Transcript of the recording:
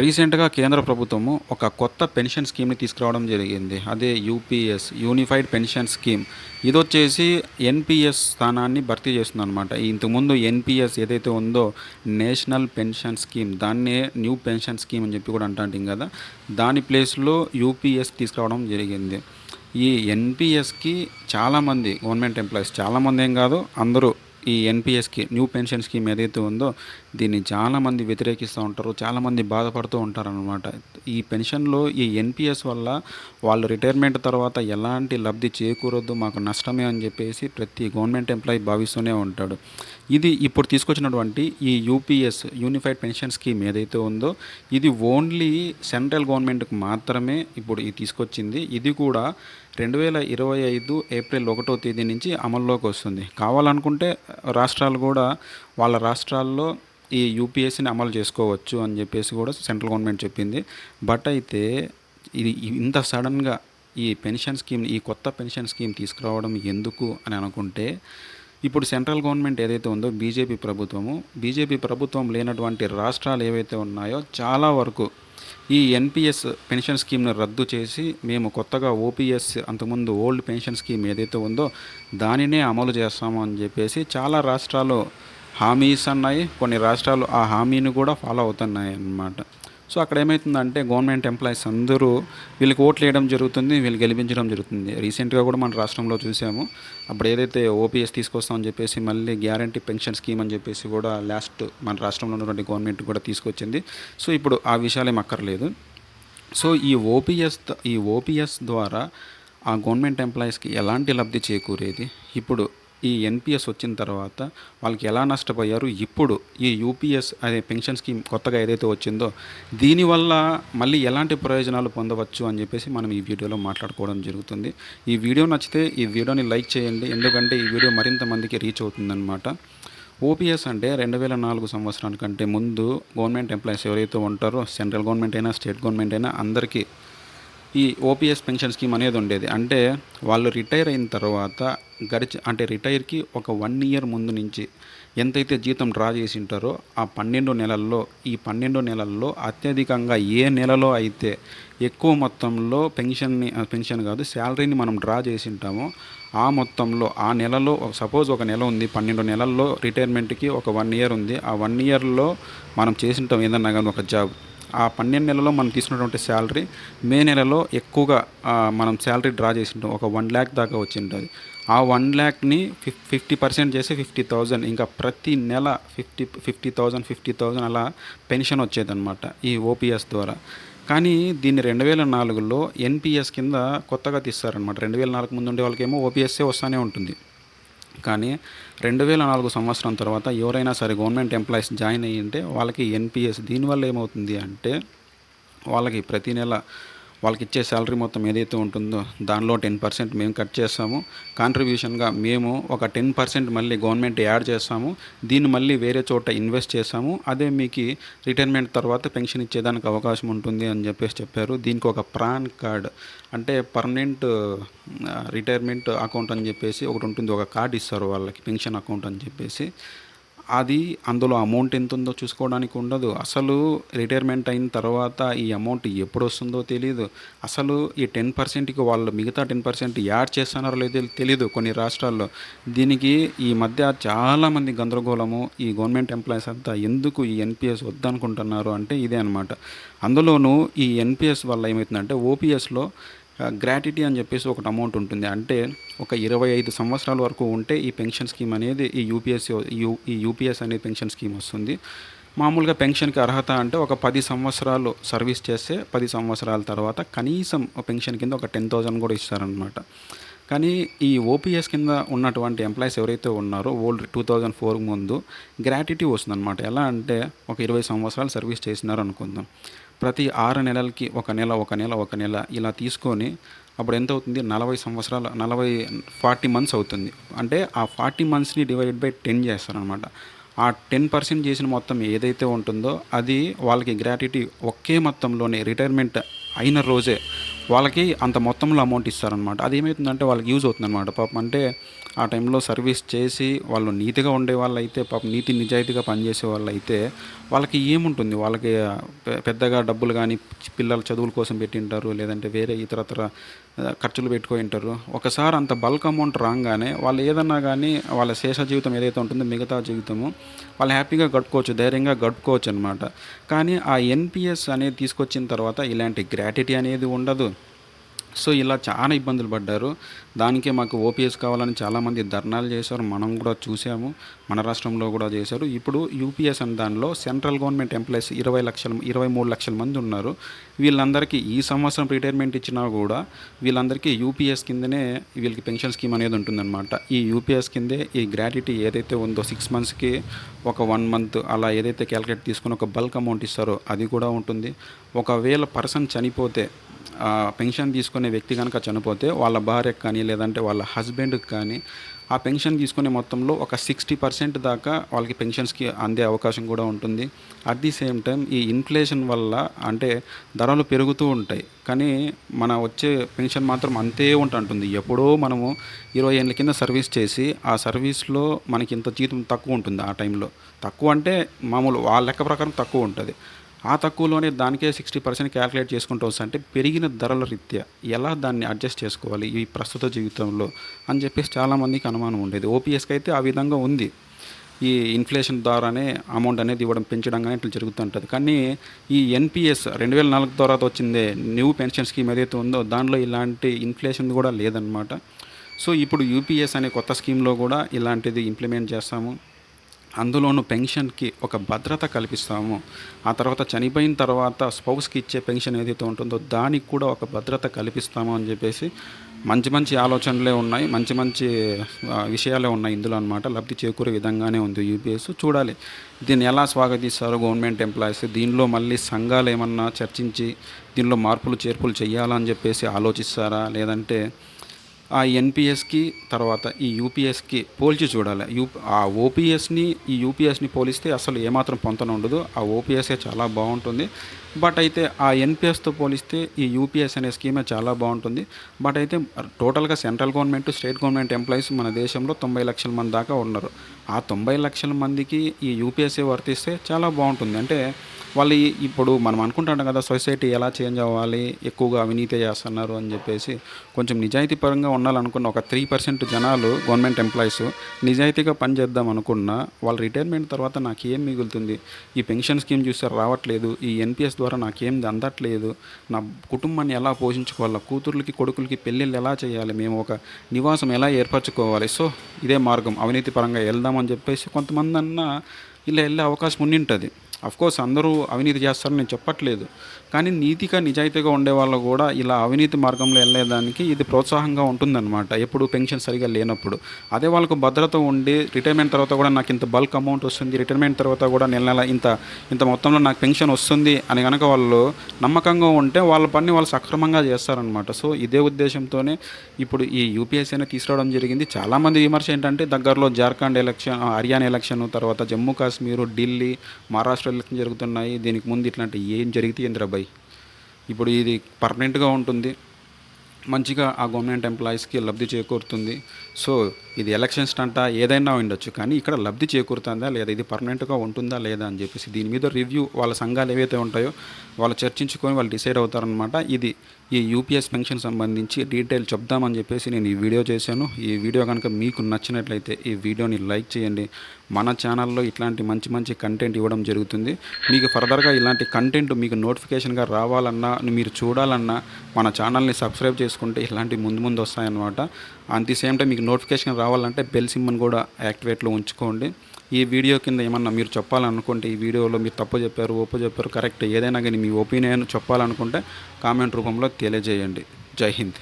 రీసెంట్గా కేంద్ర ప్రభుత్వము ఒక కొత్త పెన్షన్ స్కీమ్ని తీసుకురావడం జరిగింది. అదే యూపీఎస్ యూనిఫైడ్ పెన్షన్ స్కీమ్. ఇది వచ్చేసి ఎన్పిఎస్ స్థానాన్ని భర్తీ చేస్తుంది అనమాట ఇంతకుముందు ఎన్పిఎస్ ఏదైతే ఉందో నేషనల్ పెన్షన్ స్కీమ్ దాన్నే న్యూ పెన్షన్ స్కీమ్ అని చెప్పి కూడా అంటాంటాం కదా దాని ప్లేస్లో యూపీఎస్ తీసుకురావడం జరిగింది. ఈ ఎన్పిఎస్కి చాలామంది గవర్నమెంట్ ఎంప్లాయీస్ చాలామంది ఏం కాదు అందరూ ఈ ఎన్పిఎస్కి న్యూ పెన్షన్ స్కీమ్ ఏదైతే ఉందో దీన్ని చాలామంది వ్యతిరేకిస్తూ ఉంటారు చాలామంది బాధపడుతూ ఉంటారు అనమాట ఈ పెన్షన్లో ఈ ఎన్పిఎస్ వల్ల వాళ్ళు రిటైర్మెంట్ తర్వాత ఎలాంటి లబ్ధి చేకూరొద్దు మాకు నష్టమే అని చెప్పేసి ప్రతి గవర్నమెంట్ ఎంప్లాయీ భావిస్తూనే ఉంటాడు. ఇది ఇప్పుడు తీసుకొచ్చినటువంటి ఈ యూపీఎస్ యూనిఫైడ్ పెన్షన్ స్కీమ్ ఏదైతే ఉందో ఇది ఓన్లీ సెంట్రల్ గవర్నమెంట్కి మాత్రమే ఇప్పుడు ఇది తీసుకొచ్చింది. ఇది కూడా రెండు వేల ఇరవై ఐదు ఏప్రిల్ ఒకటో తేదీ నుంచి అమల్లోకి వస్తుంది. కావాలనుకుంటే రాష్ట్రాలు కూడా వాళ్ళ రాష్ట్రాల్లో ఈ యూపీఎస్సీని అమలు చేసుకోవచ్చు అని చెప్పేసి కూడా సెంట్రల్ గవర్నమెంట్ చెప్పింది. బట్ అయితే ఇది ఇంత సడన్గా ఈ పెన్షన్ స్కీమ్ ఈ కొత్త పెన్షన్ స్కీమ్ తీసుకురావడం ఎందుకు అని అనుకుంటే ఇప్పుడు సెంట్రల్ గవర్నమెంట్ ఏదైతే ఉందో బీజేపీ ప్రభుత్వము బీజేపీ ప్రభుత్వం లేనటువంటి రాష్ట్రాలు ఏవైతే ఉన్నాయో చాలా వరకు ఈ ఎన్పిఎస్ పెన్షన్ స్కీమ్ని రద్దు చేసి మేము కొత్తగా ఓపీఎస్ అంతకుముందు ఓల్డ్ పెన్షన్ స్కీమ్ ఏదైతే ఉందో దానినే అమలు చేస్తాము అని చెప్పేసి చాలా రాష్ట్రాలు హామీస్ అన్నాయి. కొన్ని రాష్ట్రాలు ఆ హామీని కూడా ఫాలో అవుతున్నాయి అన్నమాట సో అక్కడ ఏమవుతుందంటే గవర్నమెంట్ ఎంప్లాయీస్ అందరూ వీళ్ళకి ఓట్లు వేయడం జరుగుతుంది వీళ్ళు గెలిపించడం జరుగుతుంది. రీసెంట్గా కూడా మన రాష్ట్రంలో చూసాము. అప్పుడు ఏదైతే ఓపీఎస్ తీసుకొస్తామని చెప్పేసి మళ్ళీ గ్యారంటీ పెన్షన్ స్కీమ్ అని చెప్పేసి కూడా లాస్ట్ మన రాష్ట్రంలో ఉన్నటువంటి గవర్నమెంట్ కూడా తీసుకొచ్చింది. సో ఇప్పుడు ఆ విషయాలేం అక్కర్లేదు. సో ఈ ఓపీఎస్ ఈ ఓపీఎస్ ద్వారా ఆ గవర్నమెంట్ ఎంప్లాయీస్కి ఎలాంటి లబ్ధి చేకూరేది? ఇప్పుడు ఈ ఎన్పిఎస్ వచ్చిన తర్వాత వాళ్ళకి ఎలా నష్టపోయారు? ఇప్పుడు ఈ యూపీఎస్ అదే పెన్షన్ స్కీమ్ కొత్తగా ఏదైతే వచ్చిందో దీనివల్ల మళ్ళీ ఎలాంటి ప్రయోజనాలు పొందవచ్చు అని చెప్పేసి మనం ఈ వీడియోలో మాట్లాడుకోవడం జరుగుతుంది. ఈ వీడియో నచ్చితే ఈ వీడియోని లైక్ చేయండి. ఎందుకంటే ఈ వీడియో మరింత మందికి రీచ్ అవుతుందన్నమాట. ఓపీఎస్ అంటే రెండు వేల నాలుగు సంవత్సరానికంటే ముందు గవర్నమెంట్ ఎంప్లాయీస్ ఎవరైతే ఉంటారో సెంట్రల్ గవర్నమెంట్ అయినా స్టేట్ గవర్నమెంట్ అయినా అందరికీ ఈ ఓపీఎస్ పెన్షన్ స్కీమ్ అనేది ఉండేది. అంటే వాళ్ళు రిటైర్ అయిన తర్వాత గడిచి అంటే రిటైర్కి ఒక వన్ ఇయర్ ముందు నుంచి ఎంతైతే జీతం డ్రా చేసి ఉంటారో ఆ పన్నెండు నెలల్లో ఈ పన్నెండు నెలల్లో అత్యధికంగా ఏ నెలలో అయితే ఎక్కువ మొత్తంలో పెన్షన్ని పెన్షన్ కాదు శాలరీని మనం డ్రా చేసి ఉంటామో ఆ మొత్తంలో ఆ నెలలో సపోజ్ ఒక నెల ఉంది పన్నెండు నెలల్లో రిటైర్మెంట్కి ఒక వన్ ఇయర్ ఉంది. ఆ వన్ ఇయర్లో మనం చేసింటాం ఏదన్నా కానీ ఒక జాబ్. ఆ పన్నెండు నెలలో మనం తీసుకున్నటువంటి శాలరీ మే నెలలో ఎక్కువగా మనం శాలరీ డ్రా చేసి ఉంటాం ఒక వన్ ల్యాక్ దాకా వచ్చి ఉంటుంది ఆ వన్ ల్యాక్ని ఫిఫ్ ఫిఫ్టీ పర్సెంట్ చేసి ఫిఫ్టీ థౌజండ్ ఇంకా ప్రతి నెల fifty fifty thousand fifty thousand అలా పెన్షన్ వచ్చేదన్నమాట ఈ ఓపీఎస్ ద్వారా. కానీ దీన్ని రెండు వేల నాలుగులో ఎన్పిఎస్ కింద కొత్తగా తీస్తారనమాట రెండు వేల నాలుగు ముందు ఉండే వాళ్ళకేమో ఓపీఎస్ఏ వస్తూనే ఉంటుంది. కానీ రెండు వేల నాలుగు సంవత్సరం తర్వాత ఎవరైనా సరే గవర్నమెంట్ ఎంప్లాయీస్ జాయిన్ అయ్యి ఉంటే వాళ్ళకి ఎన్పిఎస్ దీనివల్ల ఏమవుతుంది అంటే వాళ్ళకి ప్రతి నెల వాళ్ళకి ఇచ్చే శాలరీ మొత్తం ఏదైతే ఉంటుందో దానిలో టెన్ పర్సెంట్ మేము కట్ చేస్తాము. కాంట్రిబ్యూషన్గా మేము ఒక టెన్ పర్సెంట్ మళ్ళీ గవర్నమెంట్ యాడ్ చేస్తాము. దీన్ని మళ్ళీ వేరే చోట ఇన్వెస్ట్ చేస్తాము. అదే మీకు రిటైర్మెంట్ తర్వాత పెన్షన్ ఇచ్చేదానికి అవకాశం ఉంటుంది అని చెప్పేసి చెప్పారు. దీనికి ఒక ప్రాన్ కార్డ్ అంటే పర్మనెంట్ రిటైర్మెంట్ అకౌంట్ అని చెప్పేసి ఒకటి ఉంటుంది. ఒక కార్డు ఇస్తారు వాళ్ళకి పెన్షన్ అకౌంట్ అని చెప్పేసి. అది అందులో అమౌంట్ ఎంత ఉందో చూసుకోవడానికి ఉండదు. అసలు రిటైర్మెంట్ అయిన తర్వాత ఈ అమౌంట్ ఎప్పుడు వస్తుందో తెలియదు అసలు ఈ టెన్ పర్సెంట్కి వాళ్ళు మిగతా టెన్ పర్సెంట్ యాడ్ చేస్తున్నారో లేదో తెలియదు కొన్ని రాష్ట్రాల్లో. దీనికి ఈ మధ్య చాలామంది గందరగోళము ఈ గవర్నమెంట్ ఎంప్లాయీస్ అంతా ఎందుకు ఈ ఎన్పిఎస్ వద్దనుకుంటున్నారు అంటే ఇదే అనమాట అందులోనూ ఈ ఎన్పిఎస్ వల్ల ఏమవుతుందంటే ఓపీఎస్లో గ్రాట్యుటీ అని చెప్పేసి ఒకటి అమౌంట్ ఉంటుంది. అంటే ఒక ఇరవై ఐదు సంవత్సరాల వరకు ఉంటే ఈ పెన్షన్ స్కీమ్ అనేది ఈ యూపీఎస్ యూ ఈ యూపీఎస్ అనే పెన్షన్ స్కీమ్ వస్తుంది. మామూలుగా పెన్షన్కి అర్హత అంటే ఒక పది సంవత్సరాలు సర్వీస్ చేస్తే పది సంవత్సరాల తర్వాత కనీసం పెన్షన్ కింద ఒక టెన్ థౌజండ్ కూడా ఇస్తారనమాట కానీ ఈ ఓపీఎస్ కింద ఉన్నటువంటి ఎంప్లాయీస్ ఎవరైతే ఉన్నారో ఓల్డ్ టూ థౌజండ్ ఫోర్ ముందు గ్రాట్యుటీ వస్తుందన్నమాట. ఎలా అంటే ఒక ఇరవై సంవత్సరాలు సర్వీస్ చేసినారు అనుకుందాం ప్రతి ఆరు నెలలకి ఒక నెల ఒక నెల ఒక నెల ఇలా తీసుకొని అప్పుడు ఎంత అవుతుంది? నలభై సంవత్సరాలు నలభై ఫార్టీ మంత్స్ అవుతుంది. అంటే ఆ ఫార్టీ మంత్స్ని డివైడెడ్ బై టెన్ చేస్తారనమాట ఆ టెన్ పర్సెంట్ చేసిన మొత్తం ఏదైతే ఉంటుందో అది వాళ్ళకి గ్రాట్యుటీ ఒకే మొత్తంలోనే రిటైర్మెంట్ అయిన రోజే వాళ్ళకి అంత మొత్తంలో అమౌంట్ ఇస్తారనమాట అది ఏమవుతుందంటే వాళ్ళకి యూజ్ అవుతుందన్నమాట. పాపం అంటే ఆ టైంలో సర్వీస్ చేసి వాళ్ళు నీతిగా ఉండే వాళ్ళు అయితే పాపం నీతి నిజాయితీగా పనిచేసే వాళ్ళు అయితే వాళ్ళకి ఏముంటుంది? వాళ్ళకి పెద్దగా డబ్బులు కానీ పిల్లల చదువుల కోసం పెట్టింటారు లేదంటే వేరే ఇతరత్ర ఖర్చులు పెట్టుకుంటారు ఒకసారి అంత బల్క్ అమౌంట్ రాగానే వాళ్ళు ఏదన్నా కానీ వాళ్ళ శేష జీవితం ఏదైతే ఉంటుందో మిగతా జీవితము వాళ్ళు హ్యాపీగా గడుపుకోవచ్చు ధైర్యంగా గడుపుకోవచ్చు అనమాట కానీ ఆ ఎన్పిఎస్ అనేది తీసుకొచ్చిన తర్వాత ఇలాంటి గ్రాటిటీ అనేది ఉండదు. సో ఇలా చాలా ఇబ్బందులు పడ్డారు. దానికే మాకు ఓపీఎస్ కావాలని చాలామంది ధర్నాలు చేశారు. మనం కూడా చూసాము. మన రాష్ట్రంలో కూడా చేశారు. ఇప్పుడు యూపీఎస్ అనే దానిలో సెంట్రల్ గవర్నమెంట్ ఎంప్లాయీస్ ఇరవై లక్షల ఇరవై మూడు లక్షల మంది ఉన్నారు. వీళ్ళందరికీ ఈ సంవత్సరం రిటైర్మెంట్ ఇచ్చినా కూడా వీళ్ళందరికీ యూపీఎస్ కిందనే వీళ్ళకి పెన్షన్ స్కీమ్ అనేది ఉంటుందన్నమాట. ఈ యూపీఎస్ కిందే ఈ గ్రాట్యుటీ ఏదైతే ఉందో సిక్స్ మంత్స్కి ఒక వన్ మంత్ అలా ఏదైతే క్యాలిక్యులేట్ తీసుకుని ఒక బల్క్ అమౌంట్ ఇస్తారో అది కూడా ఉంటుంది. ఒకవేళ పర్సన్ చనిపోతే పెన్షన్ తీసుకునే వ్యక్తి కనుక చనిపోతే వాళ్ళ భార్యకు కానీ లేదంటే వాళ్ళ హస్బెండ్కి కానీ ఆ పెన్షన్ తీసుకునే మొత్తంలో ఒక సిక్స్టీ పర్సెంట్ దాకా వాళ్ళకి పెన్షన్స్కి అందే అవకాశం కూడా ఉంటుంది. అట్ ది సేమ్ టైం ఈ ఇన్ఫ్లేషన్ వల్ల అంటే ధరలు పెరుగుతూ ఉంటాయి. కానీ మన వచ్చే పెన్షన్ మాత్రం అంతే ఉంటుంటుంది. ఎప్పుడో మనము ఇరవై ఏళ్ళ కింద సర్వీస్ చేసి ఆ సర్వీస్లో మనకి ఇంత జీతం తక్కువ ఉంటుంది ఆ టైంలో. తక్కువ అంటే మామూలు వాళ్ళ లెక్క ప్రకారం తక్కువ ఉంటుంది. ఆ తక్కువలోనే దానికే సిక్స్టీ పర్సెంట్ క్యాలిక్యులేట్ చేసుకుంటూ వస్తే అంటే పెరిగిన ధరల రీత్యా ఎలా దాన్ని అడ్జస్ట్ చేసుకోవాలి ఈ ప్రస్తుత జీవితంలో అని చెప్పేసి చాలామందికి అనుమానం ఉండేది. ఓపీఎస్కి అయితే ఆ విధంగా ఉంది. ఈ ఇన్ఫ్లేషన్ ద్వారానే అమౌంట్ అనేది ఇవ్వడం పెంచడం కానీ ఇట్లా జరుగుతుంటుంది కానీ ఈ ఎన్పిఎస్ రెండు వేల నాలుగు తర్వాత వచ్చిందే న్యూ పెన్షన్ స్కీమ్ ఏదైతే ఉందో దానిలో ఇలాంటి ఇన్ఫ్లేషన్ కూడా లేదనమాట సో ఇప్పుడు యూపీఎస్ అనే కొత్త స్కీమ్లో కూడా ఇలాంటిది ఇంప్లిమెంట్ చేస్తాము. అందులోనూ పెన్షన్కి ఒక భద్రత కల్పిస్తాము. ఆ తర్వాత చనిపోయిన తర్వాత స్పౌస్కి ఇచ్చే పెన్షన్ ఏదైతే ఉంటుందో దానికి కూడా ఒక భద్రత కల్పిస్తాము అని చెప్పేసి మంచి మంచి ఆలోచనలే ఉన్నాయి. మంచి మంచి విషయాలే ఉన్నాయి ఇందులో అనమాట లబ్ధి చేకూరే విధంగానే ఉంది యూపీఎస్. చూడాలి. దీన్ని ఎలా స్వాగతిస్తారో గవర్నమెంట్ ఎంప్లాయీస్? దీనిలో మళ్ళీ సంఘాలు ఏమన్నా చర్చించి దీనిలో మార్పులు చేర్పులు చేయాలని చెప్పేసి ఆలోచిస్తారా? లేదంటే ఆ ఎన్పిఎస్కి తర్వాత ఈ యూపీఎస్కి పోల్చి చూడాలి. యూ ఆ ఓపీఎస్ని ఈ యూపీఎస్ని పోలిస్తే అసలు ఏమాత్రం పొంతన ఉండదు. ఆ ఓపీఎస్ఏ చాలా బాగుంటుంది. బట్ అయితే ఆ ఎన్పిఎస్తో పోలిస్తే ఈ యూపీఎస్ అనే స్కీమే చాలా బాగుంటుంది. బట్ అయితే టోటల్గా central government state government employees మన దేశంలో తొంభై లక్షల మంది దాకా ఉన్నారు. ఆ తొంభై లక్షల మందికి ఈ యూపీఎస్ఏ వర్తిస్తే చాలా బాగుంటుంది. అంటే వాళ్ళు ఇప్పుడు మనం అనుకుంటాం కదా సొసైటీ ఎలా చేంజ్ అవ్వాలి ఎక్కువగా అవినీతి చేస్తున్నారు అని చెప్పేసి కొంచెం నిజాయితీ పరంగా ఉండాలనుకున్న ఒక త్రీ పర్సెంట్ జనాలు గవర్నమెంట్ ఎంప్లాయీస్ నిజాయితీగా పనిచేద్దాం అనుకున్న వాళ్ళ రిటైర్మెంట్ తర్వాత నాకు ఏం మిగులుతుంది? ఈ పెన్షన్ స్కీమ్ చూస్తే రావట్లేదు. ఈ ఎన్పిఎస్ ద్వారా నాకేం అందట్లేదు. నా కుటుంబాన్ని ఎలా పోషించుకోవాలి? కూతుర్లకి కొడుకులకి పెళ్ళిళ్ళు ఎలా చేయాలి? మేము ఒక నివాసం ఎలా ఏర్పరచుకోవాలి? సో ఇదే మార్గం. అవినీతి పరంగా వెళ్దామని చెప్పేసి కొంతమంది అన్న ఇలా వెళ్ళే అవకాశం ఉండింటుంది. కోర్స్ అందరూ అవినీతి చేస్తారని నేను చెప్పట్లేదు. కానీ నీతిగా నిజాయితీగా ఉండే వాళ్ళు కూడా ఇలా అవినీతి మార్గంలో వెళ్ళేదానికి ఇది ప్రోత్సాహంగా ఉంటుందన్నమాట. ఎప్పుడు పెన్షన్ సరిగా లేనప్పుడు. అదే వాళ్ళకు భద్రత ఉండి రిటైర్మెంట్ తర్వాత కూడా నాకు ఇంత బల్క్ అమౌంట్ వస్తుంది రిటైర్మెంట్ తర్వాత కూడా నెల నెల ఇంత ఇంత మొత్తంలో నాకు పెన్షన్ వస్తుంది అని కనుక వాళ్ళు నమ్మకంగా ఉంటే వాళ్ళ పని వాళ్ళు సక్రమంగా చేస్తారనమాట సో ఇదే ఉద్దేశంతోనే ఇప్పుడు ఈ యూపీఎస్సీ అనేది తీసుకురావడం జరిగింది. చాలామంది విమర్శ ఏంటంటే దగ్గరలో జార్ఖండ్ ఎలక్షన్ హర్యానా ఎలక్షన్ తర్వాత జమ్మూ కాశ్మీర్ ఢిల్లీ మహారాష్ట్ర ఎలక్షన్ జరుగుతున్నాయి. దీనికి ముందు ఇట్లాంటి ఏం జరిగితే ఇంద్రబాయ్ ఇప్పుడు ఇది పర్మనెంట్గా ఉంటుంది. మంచిగా ఆ గవర్నమెంట్ ఎంప్లాయీస్కి లబ్ధి చేకూరుతుంది. సో ఇది ఎలక్షన్స్ అంట ఏదైనా ఉండొచ్చు కానీ ఇక్కడ లబ్ధి చేకూరుతుందా లేదా ఇది పర్మనెంట్గా ఉంటుందా లేదా అని చెప్పేసి దీని మీద రివ్యూ వాళ్ళ సంఘాలు ఏవైతే ఉంటాయో వాళ్ళు చర్చించుకొని వాళ్ళు డిసైడ్ అవుతారనమాట ఇది ఈ యూపీఎస్ పెన్షన్ సంబంధించి డీటెయిల్ చెప్దామని చెప్పేసి నేను ఈ వీడియో చేశాను. ఈ వీడియో కనుక మీకు నచ్చినట్లయితే ఈ వీడియోని లైక్ చేయండి. మన ఛానల్లో ఇట్లాంటి మంచి మంచి కంటెంట్ ఇవ్వడం జరుగుతుంది. మీకు ఫర్దర్గా ఇలాంటి కంటెంట్ మీకు నోటిఫికేషన్గా రావాలన్నా మీరు చూడాలన్నా మన ఛానల్ని సబ్స్క్రైబ్ చేసుకుంటే ఇలాంటి ముందు ముందు వస్తాయన్నమాట. అట్ ది సేమ్ టైం మీకు నోటిఫికేషన్ రావాలంటే బెల్ సిమ్మని కూడా యాక్టివేట్లో ఉంచుకోండి. ఈ వీడియో కింద ఏమన్నా మీరు చెప్పాలనుకుంటే ఈ వీడియోలో మీరు తప్పు చెప్పారు ఒప్పు చెప్పారు కరెక్ట్ ఏదైనా కానీ మీ ఒపీనియన్ చెప్పాలనుకుంటే కామెంట్ రూపంలో తెలియజేయండి. జై హింద్.